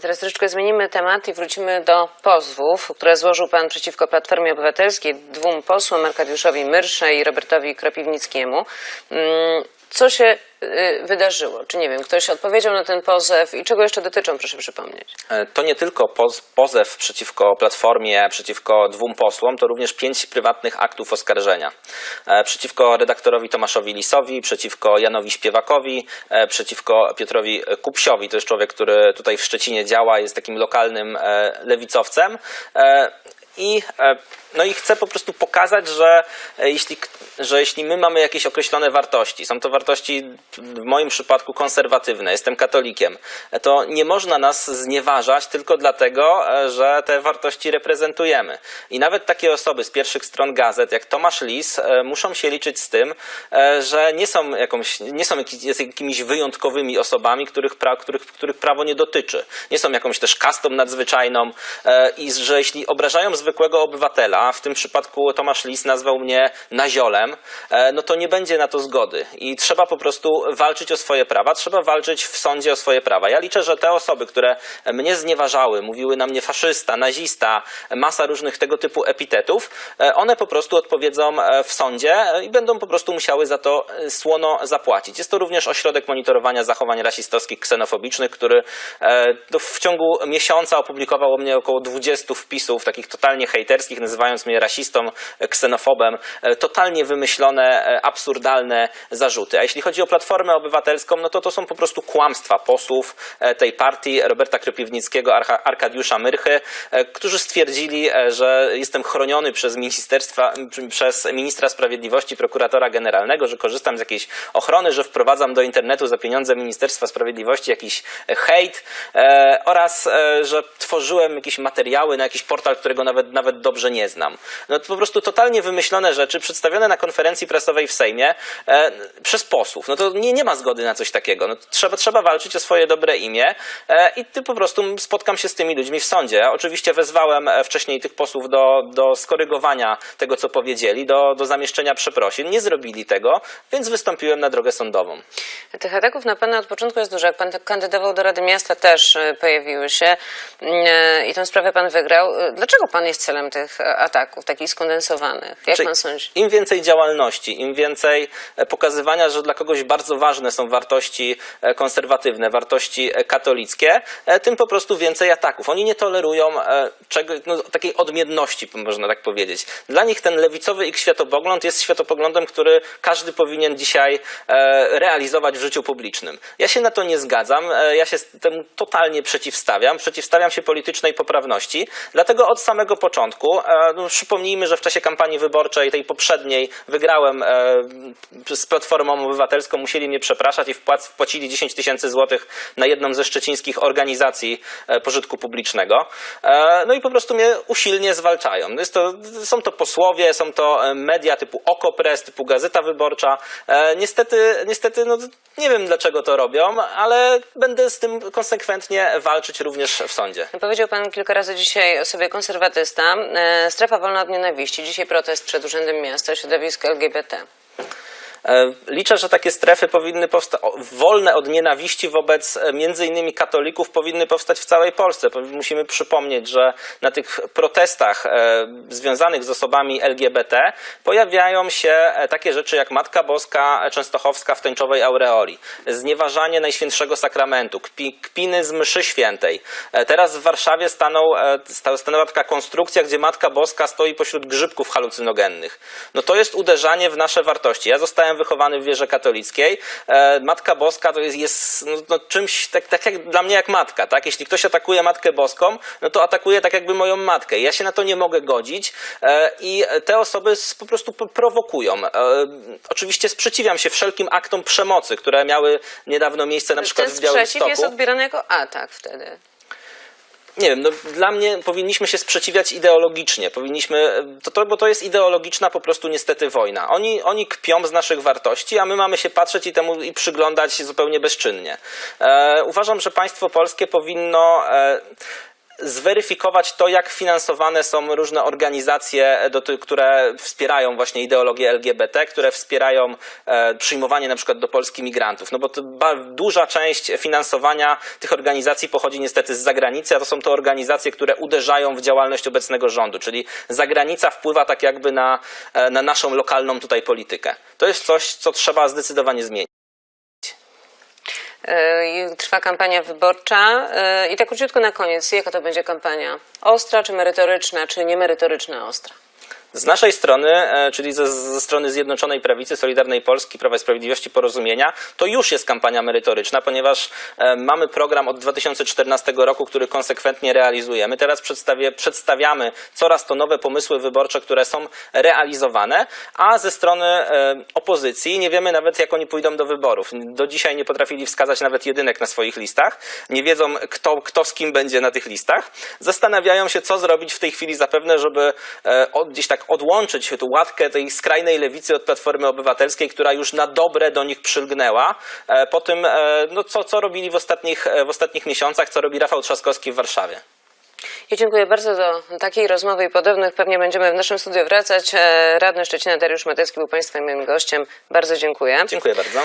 Teraz troszeczkę zmienimy temat i wrócimy do pozwów, które złożył pan przeciwko Platformie Obywatelskiej dwóm posłom, Arkadiuszowi Myrsze i Robertowi Kropiwnickiemu. Co się y, wydarzyło? Czy nie wiem, ktoś odpowiedział na ten pozew i czego jeszcze dotyczą, proszę przypomnieć. E, To nie tylko poz, pozew przeciwko Platformie, przeciwko dwóm posłom, to również pięć prywatnych aktów oskarżenia. E, Przeciwko redaktorowi Tomaszowi Lisowi, przeciwko Janowi Śpiewakowi, e, przeciwko Piotrowi Kupsiowi. To jest człowiek, który tutaj w Szczecinie działa, jest takim lokalnym lewicowcem. I, no i chcę po prostu pokazać, że e, jeśli, że jeśli my mamy jakieś określone wartości, są to wartości w moim przypadku konserwatywne, jestem katolikiem, e, to nie można nas znieważać tylko dlatego, e, że te wartości reprezentujemy. I nawet takie osoby z pierwszych stron gazet, jak Tomasz Lis, muszą się liczyć z tym, że nie są, jakąś, nie są jakimiś wyjątkowymi osobami, których, pra, których, których prawo nie dotyczy. Nie są jakąś też kastą nadzwyczajną i że jeśli obrażają zwykłego obywatela, w tym przypadku Tomasz Lis nazwał mnie naziolem, e, no to nie będzie na to zgody. I trzeba po prostu walczyć o swoje prawa, trzeba walczyć w sądzie o swoje prawa. Ja liczę, że te osoby, które mnie znieważały, mówiły na mnie faszysta, nazista, masa różnych tego typu epitetów, e, one po prostu odpowiedzą e, w sądzie i będą po prostu musiały za to słono zapłacić. Jest to również ośrodek monitorowania zachowań rasistowskich, ksenofobicznych, który no, w ciągu miesiąca opublikował o mnie około 20 wpisów, takich totalnie hejterskich, nazywając mnie rasistą, ksenofobem, e, totalnie wymyślone, e, absurdalne zarzuty. A jeśli chodzi o Platformę Obywatelską, no to to są po prostu kłamstwa posłów e, tej partii, Roberta Kropiwnickiego, Arkadiusza Myrchy, którzy stwierdzili, że jestem chroniony przez ministerstwa, przez ministra sprawiedliwości, prokuratora generalnego, że korzystam z jakiejś ochrony, że wprowadzam do internetu za pieniądze Ministerstwa Sprawiedliwości jakiś hejt oraz, że tworzyłem jakieś materiały na jakiś portal, którego nawet, nawet dobrze nie znam. No to po prostu totalnie wymyślone rzeczy przedstawione na konferencji prasowej w Sejmie e, przez posłów. No to nie, nie ma zgody na coś takiego. No, trzeba, trzeba walczyć o swoje dobre imię e, i ty po prostu spotkam się z tymi ludźmi w sądzie. Ja oczywiście wezwałem e, wcześniej tych posłów do, do skorygowania tego, co powiedzieli, do, do zamieszczenia przeprosin. Nie zrobili tego, więc wystąpiłem na drogę sądową. Tych ataków na pana od początku jest dużo. Jak pan kandydował do Rady Miasta, też e, pojawiły się e, i tę sprawę pan wygrał. Dlaczego pan jest celem tych e, ataków, takich skondensowanych? Jak Czyli pan sądzi? Im więcej działalności, im więcej e, pokazywania, że dla kogoś bardzo ważne są wartości e, konserwatywne, wartości e, katolickie, tym po prostu więcej ataków. Oni nie tolerują czego, no, takiej odmienności, można tak powiedzieć. Dla nich ten lewicowy ich światopogląd jest światopoglądem, który każdy powinien dzisiaj realizować w życiu publicznym. Ja się na to nie zgadzam, ja się temu totalnie przeciwstawiam, przeciwstawiam się politycznej poprawności, dlatego od samego początku, e, no, przypomnijmy, że w czasie kampanii wyborczej, tej poprzedniej, wygrałem e, z Platformą Obywatelską, musieli mnie przepraszać i wpłac, wpłacili 10 tysięcy złotych na jedną ze szczecińskich organizacji e, pożytku publicznego. E, no i po prostu mnie usilnie zwalczają. No Jest to, są to posłowie, są to e, media typu Okopres, typu Gazeta Wyborcza. E, niestety, niestety no, nie wiem dlaczego to robią, ale będę z tym konsekwentnie walczyć również w sądzie. Powiedział pan kilka razy dzisiaj o sobie konserwatysta. E, Strefa wolna od nienawiści. Dzisiaj protest przed Urzędem Miasta, środowisko LGBT. E, Liczę, że takie strefy powinny powstać, wolne od nienawiści wobec e, między innymi katolików powinny powstać w całej Polsce. Po- Musimy przypomnieć, że na tych protestach e, związanych z osobami LGBT pojawiają się takie rzeczy jak Matka Boska Częstochowska w tęczowej aureoli, znieważanie Najświętszego Sakramentu, kpi, kpiny z mszy świętej. Teraz w Warszawie stanął, sta- stanęła taka konstrukcja, gdzie Matka Boska stoi pośród grzybków halucynogennych. No to jest uderzanie w nasze wartości. Ja zostałem wychowany w wierze katolickiej. E, Matka Boska to jest, jest no, no, czymś tak, tak jak dla mnie jak matka. Tak? Jeśli ktoś atakuje Matkę Boską, no to atakuje tak jakby moją matkę. Ja się na to nie mogę godzić e, i te osoby po prostu prowokują. E, Oczywiście sprzeciwiam się wszelkim aktom przemocy, które miały niedawno miejsce na przykład Ten w Białymstoku. sprzeciw jest odbierany jako atak wtedy. Nie wiem, no dla mnie powinniśmy się sprzeciwiać ideologicznie. Powinniśmy, to, to, bo to jest ideologiczna po prostu niestety wojna. Oni, oni kpią z naszych wartości, a my mamy się patrzeć i temu i przyglądać zupełnie bezczynnie. E, uważam, że państwo polskie powinno e, zweryfikować to, jak finansowane są różne organizacje, ty- które wspierają właśnie ideologię LGBT, które wspierają e, przyjmowanie na przykład do Polski migrantów. No bo duża część finansowania tych organizacji pochodzi niestety z zagranicy, a to są to organizacje, które uderzają w działalność obecnego rządu, czyli zagranica wpływa tak jakby na, e, na naszą lokalną tutaj politykę. To jest coś, co trzeba zdecydowanie zmienić. E, Trwa kampania wyborcza E, i tak króciutko na koniec, jaka to będzie kampania? Ostra czy merytoryczna, czy niemerytoryczna ostra? Z naszej strony, e, czyli ze, ze strony Zjednoczonej Prawicy, Solidarnej Polski, Prawa i Sprawiedliwości, Porozumienia, to już jest kampania merytoryczna, ponieważ e, mamy program od 2014 roku, który konsekwentnie realizujemy. Teraz przedstawiamy coraz to nowe pomysły wyborcze, które są realizowane, a ze strony e, opozycji nie wiemy nawet, jak oni pójdą do wyborów. Do dzisiaj nie potrafili wskazać nawet jedynek na swoich listach. Nie wiedzą, kto, kto z kim będzie na tych listach. Zastanawiają się, co zrobić w tej chwili zapewne, żeby od, gdzieś tak odłączyć tę łatkę tej skrajnej lewicy od Platformy Obywatelskiej, która już na dobre do nich przylgnęła. E, po tym, e, no, co, co robili w ostatnich, e, w ostatnich miesiącach, co robi Rafał Trzaskowski w Warszawie. Ja dziękuję bardzo do takiej rozmowy i podobnych. Pewnie będziemy w naszym studiu wracać. Radny Szczecina Dariusz Matecki był Państwa moim gościem. Bardzo dziękuję. Dziękuję bardzo.